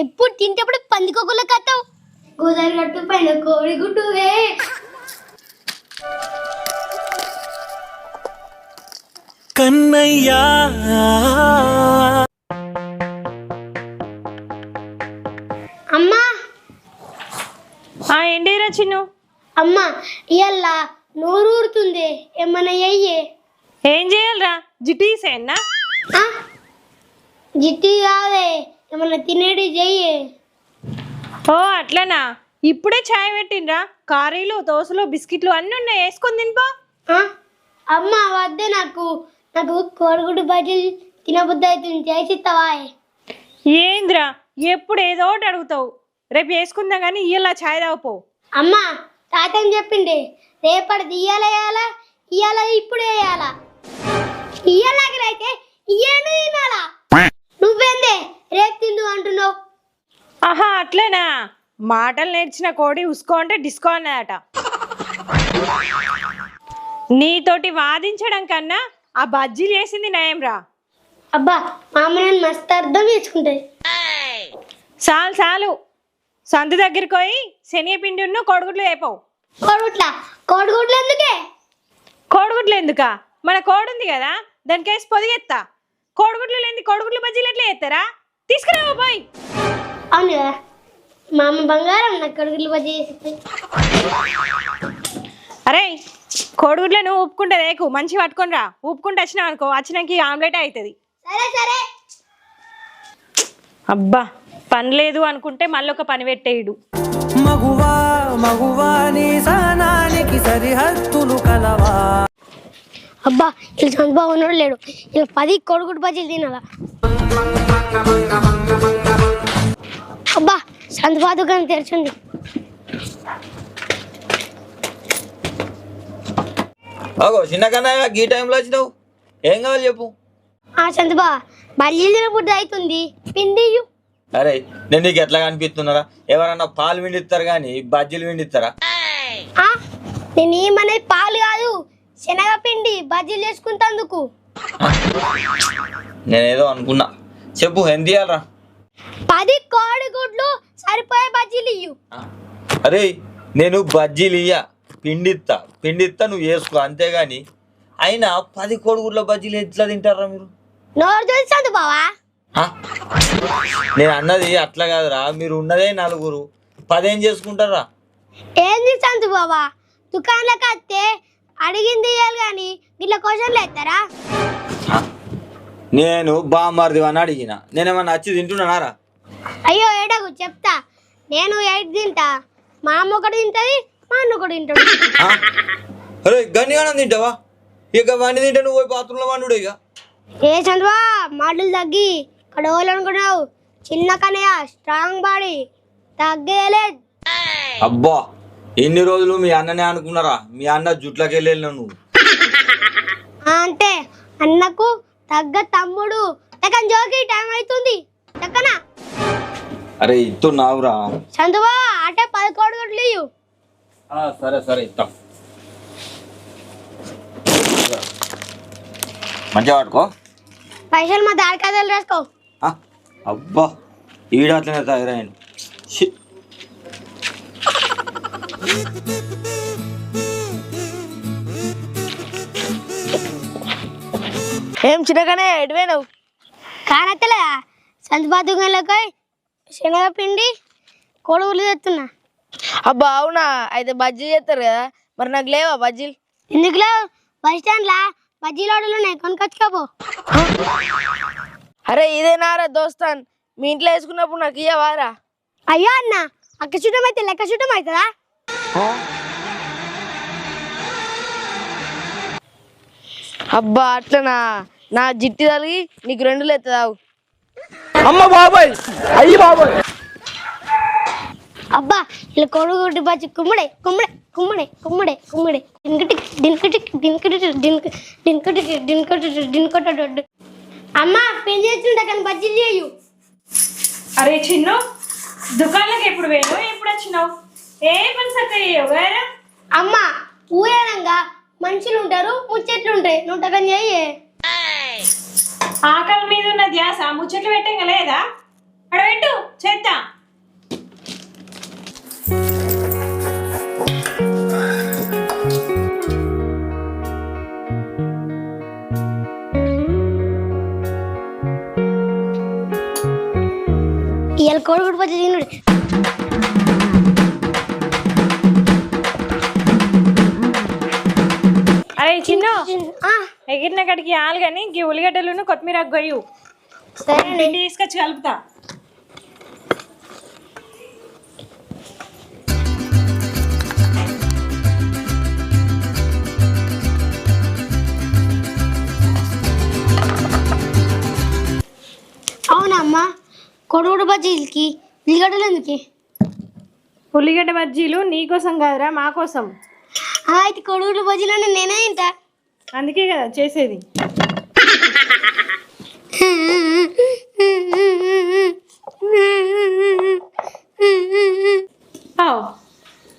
ఎప్పుడు తింటప్పుడు పందికొక్కుల కత్తావు. గోదావరి గట్టు పైన కోడి గుట్టువే కన్నయ్యా. అమ్మా. ఆ ఏంటిరా చిన్ను? అమ్మా ఇయ్యాల నోరు ఊరుతుంది ఏమన్నా అయ్యే ఏం చేయాలరా? జిటీసేనా జిట్టి కాదే. ఏమన్నా తినేటి చెయ్యే. ఓ అట్లనా? ఇప్పుడే చాయ్ పెట్టిండ్రా. కారీలు దోశలు బిస్కెట్లు అన్నీ ఉన్నాయి. వేసుకొని తినిపో? అమ్మ వద్దే నాకు నాకు కోడిగుడ్డు బజ్జీలు తినబుద్ధి అవుతుంది చేసి ఇస్తావా ఏంద్రా? ఎప్పుడు ఏదో ఒకటి అడుగుతావు. రేపు వేసుకుందాం కానీ ఇయ్యాల చాయ్ తాగిపో. అమ్మ తాతని చెప్పిండే? రేపటి ఇయ్యాల వేయాలా? ఇయ్యాల ఇప్పుడు వేయాలా? ఇయ్యాలకైతే ఇయ్యాను తినాలా? రేపు తిందు అంటున్నావు. ఆహా అట్లేనా? మాటలు నేర్చిన కోడి ఉసుకో అంటే డిస్కో అన్నదట నీతోటి వాదించడం కన్నా ఆ బజ్జీలు వేసింది నయం రా అబ్బా మా అమ్మ నన్ను మస్తు అర్థం చేసుకుంటుంది చాలు చాలు. సంత దగ్గరికి పోయి శనగపిండి ఉన్న కోడిగుడ్లు వేపవు. కోడిగుడ్ల? కోడిగుడ్లు ఎందుకే? కోడిగుడ్లు ఎందుకా? మన కోడి ఉంది కదా దానికి వేసి పొదిగెత్తా. కోడిగుడ్లు లేని కోడిగుడ్లు బజ్జీలు ఎట్లా చేస్తారా? తీసుకురావు పోయి అవును కదా. మా అమ్మ బంగారం నాకు కోడిగుడ్లు బజ్జీ చేసి ఇస్తుంది. అరే కోడిగుడ్లను ఊపుకుంటే రేకు మంచి పట్టుకొని రా. ఊపుకుంటే వచ్చినావు అనుకో వచ్చినాక ఆమ్లెట్ అవుతుంది. సరే సరే. అబ్బా పని లేదు అనుకుంటే మళ్ళీ ఒక పని పెట్టేయుడు. మగువా మగువా నీ సహనానికి సరిహద్దులు కలవా. అబ్బా ఇలా చంద్రబాబు ఉన్నాడు లేడు. ఇలా పది కొడుకుడు బజ్జీలు తినాలా? చంద్రబాబు దుకాణం తెరిచింది అగో చిన్నకన్నా ఈ టైంలో వచ్చినావు? ఏం కావాలి చెప్పు. ఆ చంద్రబాబు బజ్జీలు తినబుద్ధి అవుతుంది. పిండి. అరే నేను నీకు ఎట్లా కనిపిస్తున్నారా? ఎవరన్నా పాలు విండిస్తారు కానీ బజ్జీలు విండిస్తారా నేను ఏమనేది పాలు కాదు శనగపిండి బజ్జీలు చేసుకుంటందుకు. నేనేదో అనుకున్నా. చెప్పు ఎంత ఇవ్వాలరా పది కోడిగుడ్లు సరిపోయే బజ్జీలు ఇయ్యు. అరే నేను బజ్జీలు ఇయ్య. పిండిత్తా. పిండిత్తా నువ్వు వేసుకో అంతేగాని. అయినా పది కోడిగుడ్ల బజ్జీలు ఎట్లా తింటారా మీరు? నోరు చూసి చంద్రబావా ఆ? నేను అన్నది అట్లా కాదురా. మీరు ఉన్నదే నలుగురు. పదేం చేసుకుంటారా? ఏంది సంతు బాబా దుకాణంలోకి వస్తే అడిగింది ఇయ్యాలి కానీ ఇట్లా క్వశ్చన్లు ఎత్తారా? నేను బామ్మర్ది అని అడిగిన. నేనేమన్నా వచ్చి తింటున్నానారా? అయ్యో ఏడగు చెప్తా. నేను ఎయిట్ తింటా. మా అమ్మ ఒకటి తింటది మా అన్న ఒకటి తింటాడు? అరే గన్నిగానం తింటావా? ఇక వాడిని తింటే నువ్వు పోయి బాత్రూంలో వండు ఇక. ఏ చంద్రబా మాటలు తగ్గి. కడవలు అనుకున్నావు. చిన్న కనయ్య స్ట్రాంగ్ బాడీ తగ్గేలే అబ్బా ఎన్ని రోజులు మీ అన్ననే అనుకున్నారా? మీ అన్న జుట్లకి వెళ్ళాను నువ్వు? అంతే. అన్నకు తగ్గ తమ్ముడు. జోకి టైం అవుతుంది. ఎక్కనా అరే ఇస్తున్నావురా చంద్రబా అంటే పది కోడి గుడ్లు ఇయ్యు సరే సరే ఇస్తాం మంచిగా పట్టుకో పైసలు మా దారి కథలు రాసుకో? అబ్బా ఈడ అట్లనే తయారైన ఏం చిన్నగానే ఎటువైనావు కానత్తలే సంతపాదుగంలోకి శనగపిండి కోడుగులు తెస్తున్నా అబ్బా అవునా? అయితే బజ్జీలు చేస్తారు కదా. మరి నాకు లేవా బజ్జీలు? ఎందుకులో బస్ స్టాండ్లా? బజ్జీలు ఆర్డర్లు ఉన్నాయి కొనుకొచ్చుకోపో అరే ఇదేనారా దోస్తాన్. మీ ఇంట్లో వేసుకున్నప్పుడు నాకు ఇయ్యవారా అయ్యో అన్న అక్క చుట్టం అయితే లెక్క చుట్టం అవుతుందా? అబ్బా అట్లనా? నా జిట్టి తలిగి నీకు రెండు లేతావు అబ్బా ఇలా కోడిగుడ్డు బజ్జి కుమ్మడే కుమ్మడే కుమ్మడే కుమ్మడే కుమ్మడే. అమ్మ పెళ్ళి చేస్తుండే కానీ బజ్జీలు చేయు. అరే చిన్ను ఎప్పుడు ఎప్పుడు వచ్చినావు? ఏ పని సక్క వేరా అమ్మ ఊరేనంగా మనుషులు ఉంటారు ముచ్చట్లు ఉంటాయి. నువ్వు టకని చెయ్యి. ఆకలి మీద ఉన్న ధ్యాస ముచ్చట్లు పెట్టంగా లేదా? అక్కడ పెట్టు చేద్దాం ఇవాళ కోడిగుడు పచ్చి తినుడు. కాడికి ఆలు కానీ ఈ ఉల్లిగడ్డలను కొత్తిమీర గొయ్యు. సరే పిండి తీసుకొచ్చి కలుపుతా. అవునా అమ్మా కోడిగుడ్డు బజ్జీలకి ఉల్లిగడ్డలు ఎందుకు? ఉల్లిగడ్డ బజ్జీలు నీకోసం కాదురా మా కోసం. అయితే కోడిగుడ్డు బజ్జీలు నేనే తింటా. అందుకే కదా చేసేది.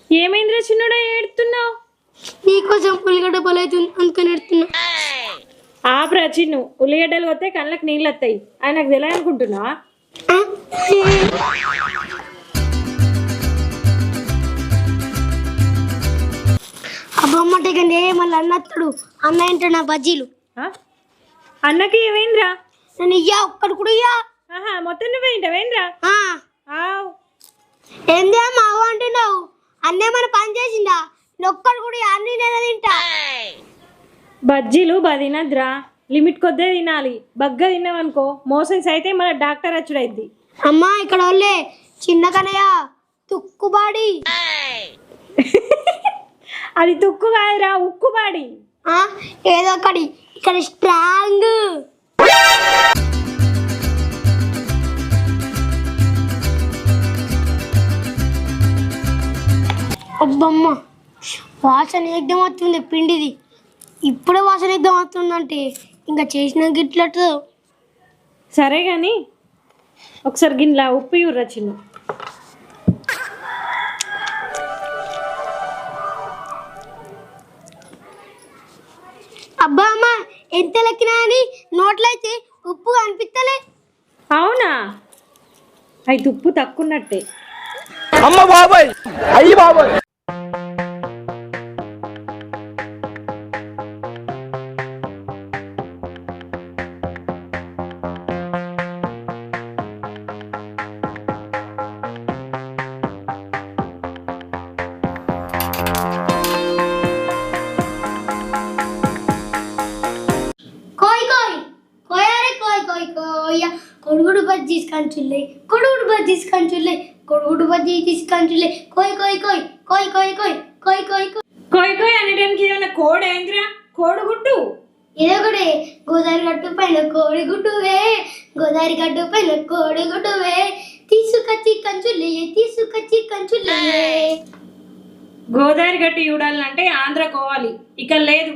ఏమైందిరా చిన్నడా ఏడుతున్నావు? నీకోసం ఉల్లిగడ్డ పొలవుతుంది అందుకని ఎడుతున్నా ఆపరా చిన్ను ఉల్లిగడ్డలు వస్తే కళ్ళకి నీళ్ళు వస్తాయి ఆయన నాకు అబ్బమ్మ కంటే మళ్ళీ అన్నత్తుడు అన్న ఏంటో నా బజ్జీలు? అన్నకి ఏమైందిరా? నేను ఇయ్యా ఒక్కడు కూడా ఇయ్యా. ఆహా మొత్తం నువ్వే ఏంటవేంద్రా ఏందే మా అవ్వ అంటున్నావు? అన్నే మన పని చేసిందా? నేను ఒక్కడు కూడా అన్ని నేనే తింటా. బజ్జీలు బాగా తినద్దురా. లిమిట్ కొద్దే తినాలి. బగ్గ తిన్నావనుకో మోషన్స్ అయితే మన డాక్టర్ వచ్చుడైద్ది అమ్మా ఇక్కడ వాళ్ళే చిన్న కనయ్య తుక్కుబాడి. అది తుక్కు కాదురా ఉక్కుబాడి ఆ, ఏదో ఒకటి. ఇక్కడ స్ట్రాంగ్. అబ్బమ్మ వాసన ఏకదం వస్తుంది పిండిది. ఇప్పుడే వాసన ఏకదం వస్తుందంటే ఇంకా చేసిన గిట్లట్టు సరే కానీ ఒకసారి గిన్నెలా ఉప్పు ఇవ్వరా చిన్ను. అని నోట్లయితే ఉప్పు అనిపిస్తలే అవునా? అయితే ఉప్పు తక్కున్నట్టే. అమ్మ బాబాయ్ అయ్యి బాబాయ్. బజ్జీ తీసుకంచులే కొడుగుడు బజ్జీ తీసుకంచులే కొడుగుడు బజ్జీ తీసుకంచులే కోయ్ కోయ్ కోయ్ కోయ్ కోయ్ కోయ్ కోయ్ కోయ్ కోయ్. కోయి కోయి అనడానికి ఏమైనా కోడ్ ఏందిరా? కోడిగుడ్డు ఇదే ఒకటి గోదావరి గట్టు పైన కోడి గుడ్డువే గోదావరి గట్టు పైన కోడి గుడ్డువే తీసుకొచ్చి కంచులే తీసుకొచ్చి కంచులే. గోదావరి గట్టి చూడాలంటే ఆంధ్ర కోవాలి. ఇక లేదు.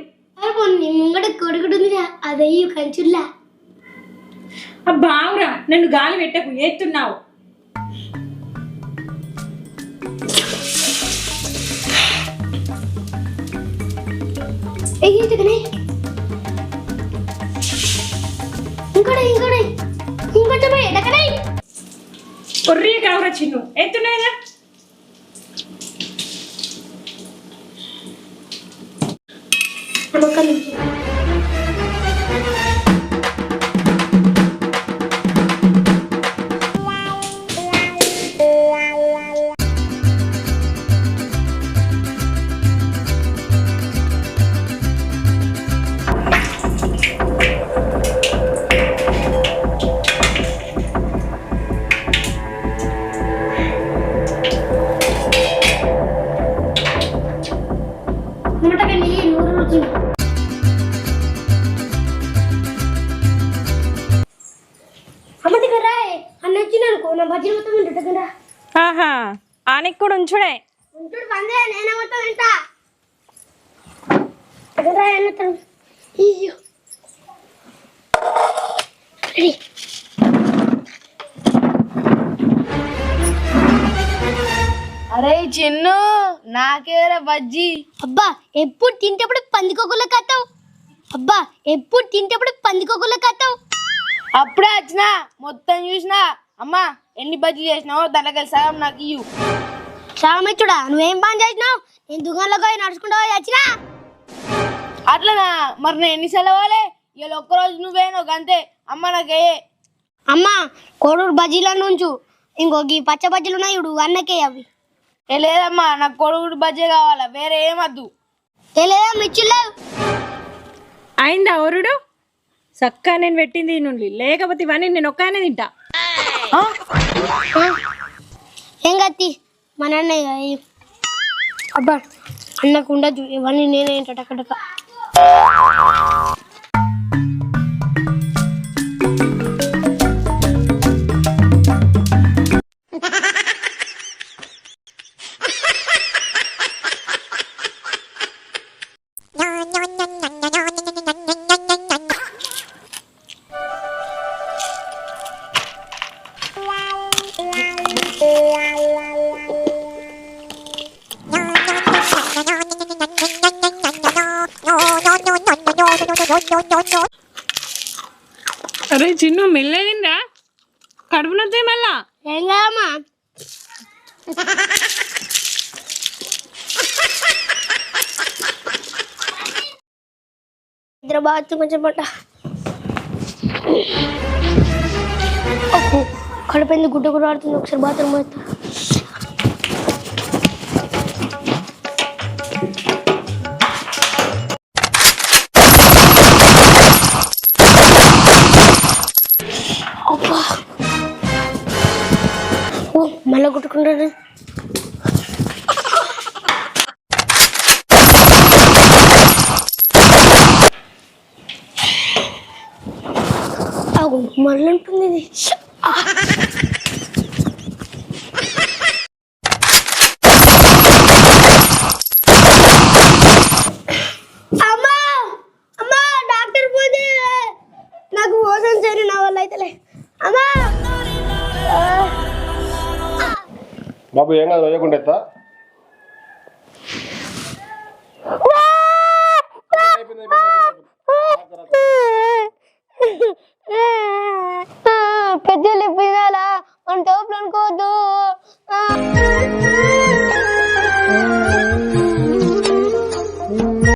ముంగట కోడి గుడ్డు ఉంది అదే కంచుల్లా. బావురా నన్ను గాలి పెట్టకు ఏస్తున్నావు ఎగిట్టుకునే ఇంకోటి ఇంకోటి ఎడకనే. కావురా చిన్ను ఎత్తున్నాయిగా అమ్మ దగ్గర రాయ్ అన్న వచ్చినానుకో నా బజ్జీలు మొత్తం దగ్గర ఆహా ఆనికి కూడా ఉంచుడే. ఉంటాడు పందే నేనే మొత్తం వింటా దగ్గర రాయ్ అన్న తను అయ్యో. రెడీ. అరే చిన్ను నాకేరా బజ్జీ. అబ్బా ఎప్పుడు తింటప్పుడు పందికొక్కుల కత్తావు అబ్బా ఎప్పుడు తింటప్పుడు పందికొక్కుల కత్తావు అప్పుడే వచ్చినా మొత్తం చూసినా అమ్మా ఎన్ని బజ్జీ చేసినావో దాంట్లోకి సగం నాకు ఇయ్యు. సామెచ్చుడా నువ్వేం పని చేసినావు? నేను దుకాణంలోకి పోయి నడుచుకుంటూ పోయి వచ్చినా? అట్లనా? మరి నేను ఎన్ని సెలవాలే ఇవాళ ఒక్కరోజు నువ్వేనో అంతే అమ్మ నాకే. అమ్మా కోడూరు బజ్జీలను ఉంచు. ఇంకో ఈ పచ్చ బజ్జీలు ఉన్నాయి చూడు అన్నకే అవి. ఏ లేదమ్మా నాకు కోడిగుడ్డు బజ్జీ కావాలా వేరే ఏమద్దు ఏ లేదా మిర్చిలేవు అయిందా ఒరుడు చక్క నేను పెట్టింది నుండి. లేకపోతే ఇవన్నీ నేను ఒక్కనే తింటా. ఏం కత్తి మా నాన్న అబ్బా అన్నకు ఉండదు. ఇవన్నీ నేనే టకటక. అరే చిన్ను మెల్లదిందా కడుపు నొత్తే మళ్ళా? ఏం కాదమ్మా కొంచెం పట్ట. కడుపు గుడ్డ కూడా ఆడుతుంది? ఒకసారి బాత్రూమ్ అవుతా అవు ఇది. అమ్మా! డాక్టర్ పోతే నాకు మోసం చేయను నా వల్ల అయితేలే. అమ్మా! బాబు ఏం కాదు వేయకుండా